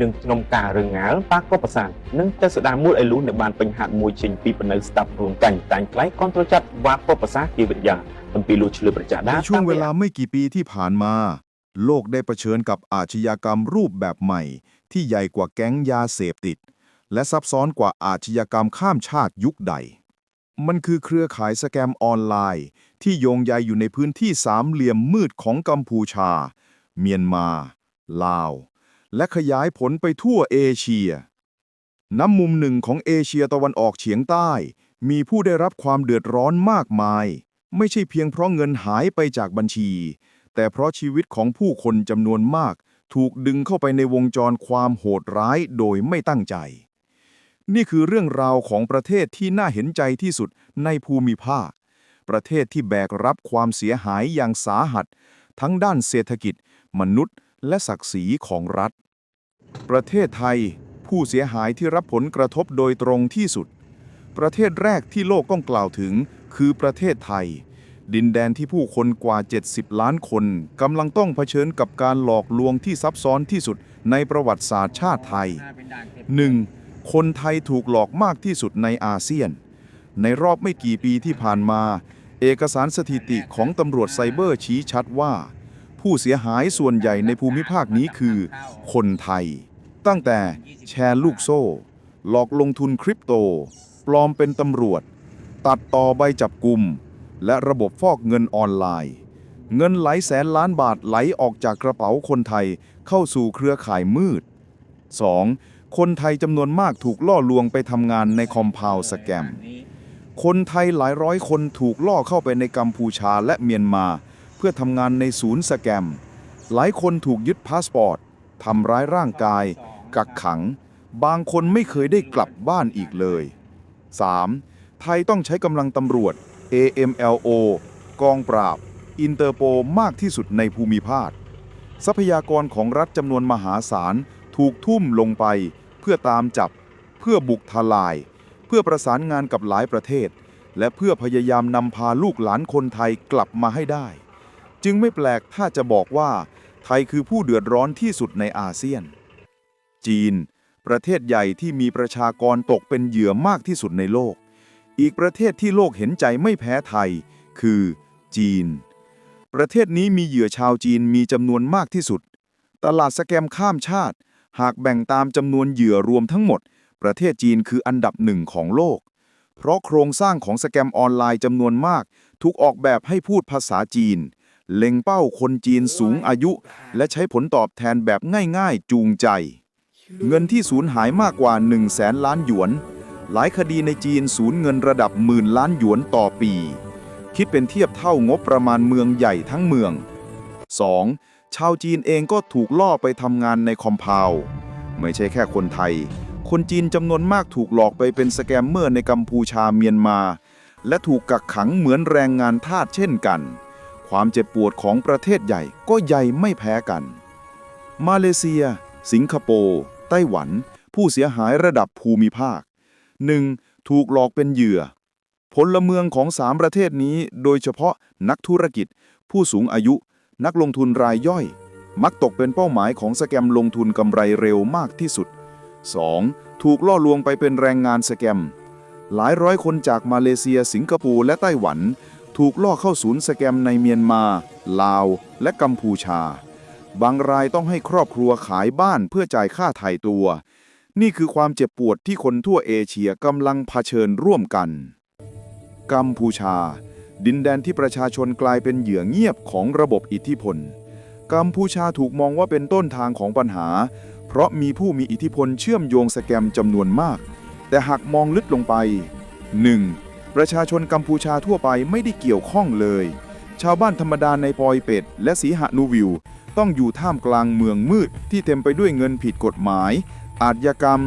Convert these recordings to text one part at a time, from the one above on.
នឹងក្នុងការរងាលប៉ះកុបប្រសាទនិងទៅស្ដារមួយឲ្យលុះនៅបានពេញហាត់មួយចេញពីបណ្នៅស្ដាប់រួមកាញ់តែងខ្លៃកនត្រចាត់វ៉ាកុបប្រសាទជាវិទ្យាអំពីលួចឆ្លឺប្រចា ใน ដា ช่วงเวลาไม่กี่ปีที่ผ่านมา โลกได้เผชิญกับอาชญากรรมรูปแบบใหม่ ที่ใหญ่กว่าแก๊งยาเสพติด และซับซ้อนกว่าอาชญากรรมข้ามชาติยุคใด มันคือเครือข่ายสแกมออนไลน์ ที่โยงใยอยู่ในพื้นที่สามเหลี่ยมมืดของกัมพูชา เมียนมา ลาว และขยายผลไปทั่วเอเชีย น้ำมุมหนึ่งของเอเชียตะวันออกเฉียงใต้ มีผู้ได้รับความเดือดร้อนมากมาย ไม่ใช่เพียงเพราะเงินหายไปจากบัญชี แต่เพราะชีวิตของผู้คนจำนวนมาก ถูกดึงเข้าไปในวงจรความโหดร้ายโดยไม่ตั้งใจ นี่คือเรื่องราวของประเทศที่น่าเห็นใจที่สุดในภูมิภาค ประเทศที่แบกรับความเสียหายอย่างสาหัส ทั้งด้านเศรษฐกิจ มนุษย์ และศักดิ์ศรีของรัฐ ประเทศไทย ผู้เสียหายที่รับผลกระทบโดยตรงที่สุด ประเทศแรกที่โลกต้องกล่าวถึงคือประเทศไทย ดินแดนที่ผู้คนกว่า 70 ล้านคนกำลังต้องเผชิญกับการหลอกลวงที่ซับซ้อนที่สุดในประวัติศาสตร์ชาติไทย 1. คนไทยถูกหลอกมากที่สุดในอาเซียน ในรอบไม่กี่ปีที่ผ่านมา เอกสารสถิติของตำรวจไซเบอร์ชี้ชัดว่า ผู้เสียหายส่วนใหญ่ในภูมิภาคนี้คือ คนไทย ตั้งแต่แชร์ลูกโซ่ หลอกลงทุนคริปโต ปลอมเป็นตำรวจ ตัดต่อใบจับกลุ่ม และระบบฟอกเงินออนไลน์ เงินหลายแสนล้านบาทไหลออกจากกระเป๋าคนไทยเข้าสู่เครือข่ายมืด 2. คนไทยจำนวนมากถูกล่อลวงไปทำงานในคอมพาวสแกมคนไทยหลายร้อยคนถูกล่อเข้าไปในกัมพูชาและเมียนมา เพื่อทำงานในศูนย์สแกม หลายคนถูกยึดพาสปอร์ตทำร้ายร่างกาย กักขัง บางคนไม่เคยได้กลับบ้านอีกเลย 3. ไทยต้องใช้กำลังตำรวจ AMLO กองปราบ อินเตอร์โปมากที่สุดในภูมิภาค ทรัพยากรของรัฐจำนวนมหาศาลถูกทุ่มลงไป เพื่อตามจับ เพื่อบุกทลาย เพื่อประสานงานกับหลายประเทศ และเพื่อพยายามนำพาลูกหลานคนไทยกลับมาให้ได้ จึงไม่แปลกถ้าจะบอกว่า ไทยคือผู้เดือดร้อนที่สุดในอาเซียน จีน ประเทศใหญ่ที่มีประชากรตกเป็นเหยื่อมากที่สุดในโลก อีกประเทศที่โลกเห็นใจไม่แพ้ไทย คือ จีน ประเทศนี้มีเหยื่อชาวจีนมีจำนวนมากที่สุด ตลาดสแกมข้ามชาติ หากแบ่งตามจำนวนเหยื่อรวมทั้งหมด ประเทศจีนคืออันดับหนึ่งของโลกเพราะโครงสร้างของสแกมออนไลน์จำนวนมาก ถูกออกแบบให้พูดภาษาจีน เล็งเป้าคนจีนสูงอายุ และใช้ผลตอบแทนแบบง่ายๆ จูงใจ เงินที่สูญหายมากกว่า 1 0 0 0 0แสนล้านหยวน หลายคดีในจีนสูญเงินระดับหมื่นล้านหยวนต่อปี คิดเป็นเทียบเท่างบประมาณเมืองใหญ่ทั้งเมือง 2. ชาวจีนเองก็ถูกล่อไปทำงานในคอมพาวไม่ใช่แค่คนไทย คนจีนจำนวนมากถูกหลอกไปเป็นสแกมเมอร์ในกัมพูชาเมียนมา และถูกกักขังเหมือนแรงงานทาสเช่นกัน ความเจ็บปวดของประเทศใหญ่ก็ใหญ่ไม่แพ้กัน มาเลเซีย สิงคโปร์ ไต้หวัน ผู้เสียหายระดับภูมิภาค 1. ถูกหลอกเป็นเหยื่อ พลเมืองของสามประเทศนี้ โดยเฉพาะนักธุรกิจ ผู้สูงอายุ นักลงทุนรายย่อย มักตกเป็นเป้าหมายของสแกมลงทุนกำไรเร็วมากที่สุด 2. ถูกล่อลวงไปเป็นแรงงานสแกม หลายร้อยคนจากมาเลเซีย สิงคโปร์ และไต้หวัน ถูกล่อเข้าศูนย์สแกมในเมียนมา ลาว และกัมพูชา บางรายต้องให้ครอบครัวขายบ้านเพื่อจ่ายค่าไถ่ตัว นี่คือความเจ็บปวดที่คนทั่วเอเชียกำลังเผชิญร่วมกัน กัมพูชา ดินแดนที่ประชาชนกลายเป็นเหยื่อเงียบของระบบอิทธิพล กัมพูชาถูกมองว่าเป็นต้นทางของปัญหา เพราะมีผู้มีอิทธิพลเชื่อมโยงสแกมจำนวนมาก แต่หากมองลึกลงไป 1. ประชาชนกัมพูชาทั่วไปไม่ได้เกี่ยวข้องเลย ชาวบ้านธรรมดาในปอยเป็ด และสีหนูวิว ต้องอยู่ท่ามกลางเมืองมืดที่เต็มไปด้วยเงินผิดกฎหมาย อาชญากรรม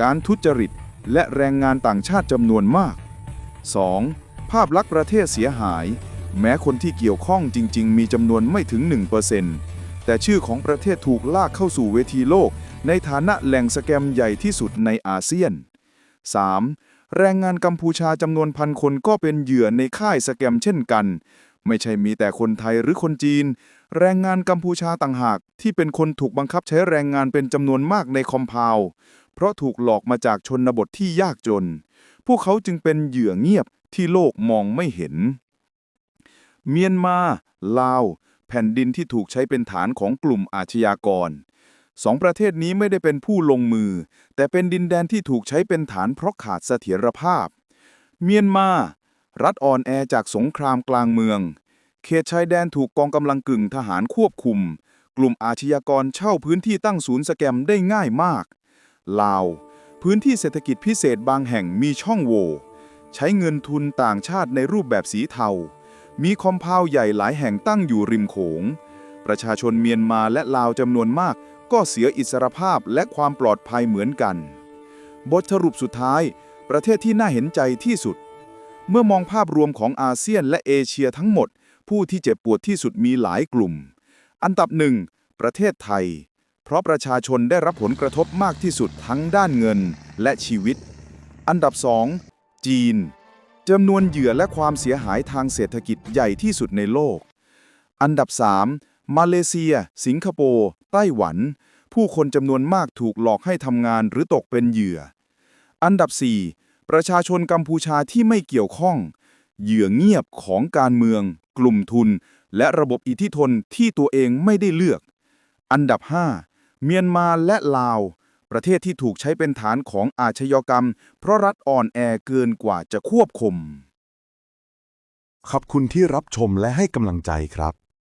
การทุจริต และแรงงานต่างชาติจำนวนมาก 2. ภาพลักษณ์ประเทศเสียหาย แม้คนที่เกี่ยวข้องจริง ๆ มีจำนวนไม่ถึง 1%แต่ชื่อของประเทศถูกลากเข้าสู่เวทีโลก ในฐานะแหล่งสแกมใหญ่ที่สุดในอาเซียน 3. แรงงานกัมพูชาจำนวนพันคนก็เป็นเหยื่อในค่ายสแกมเช่นกัน ไม่ใช่มีแต่คนไทยหรือคนจีน แรงงานกัมพูชาต่างหาก ที่เป็นคนถูกบังคับใช้แรงงานเป็นจำนวนมากในคอมพาวด์เพราะถูกหลอกมาจากชนบทที่ยากจน พวกเขาจึงเป็นเหยื่อเงียบที่โลกมองไม่เห็น เมียนมา ลาว แผ่นดินที่ถูกใช้เป็นฐานของกลุ่มอาชญากร สองประเทศนี้ไม่ได้เป็นผู้ลงมือ แต่เป็นดินแดนที่ถูกใช้เป็นฐานเพราะขาดเสถียรภาพ เมียนมา รัฐอ่อนแอจากสงครามกลางเมือง เขตชายแดนถูกกองกำลังกึ่งทหารควบคุม กลุ่มอาชญากรเช่าพื้นที่ตั้งศูนย์สแกมได้ง่ายมาก ลาว พื้นที่เศรษฐกิจพิเศษบางแห่งมีช่องโหว่ใช้เงินทุนต่างชาติในรูปแบบสีเทา มีคอมเพาวใหญ่หลายแห่งตั้งอยู่ริมโขง ประชาชนเมียนมาและลาวจำนวนมาก ก็เสียอิสรภาพและความปลอดภัยเหมือนกัน บทสรุปสุดท้าย ประเทศที่น่าเห็นใจที่สุด เมื่อมองภาพรวมของอาเซียนและเอเชียทั้งหมด ผู้ที่เจ็บปวดที่สุดมีหลายกลุ่ม อันดับหนึ่งประเทศไทย เพราะประชาชนได้รับผลกระทบมากที่สุดทั้งด้านเงินและชีวิต อันดับสองจีนจำนวนเหยื่อและความเสียหายทางเศรษฐกิจใหญ่ที่สุดในโลก อันดับ 3. มาเลเซีย สิงคโปร์ ไต้หวัน ผู้คนจำนวนมากถูกหลอกให้ทำงานหรือตกเป็นเหยื่อ อันดับ 4. ประชาชนกัมพูชาที่ไม่เกี่ยวข้อง เหยื่อเงียบของการเมือง กลุ่มทุน และระบบอิทธิพลที่ตัวเองไม่ได้เลือก อันดับ 5. เมียนมาและลาว ประเทศที่ถูกใช้เป็นฐานของอาชญากรรม เพราะรัฐอ่อนแอเกินกว่าจะควบคุมขอบคุณที่รับชมและให้กำลังใจครับ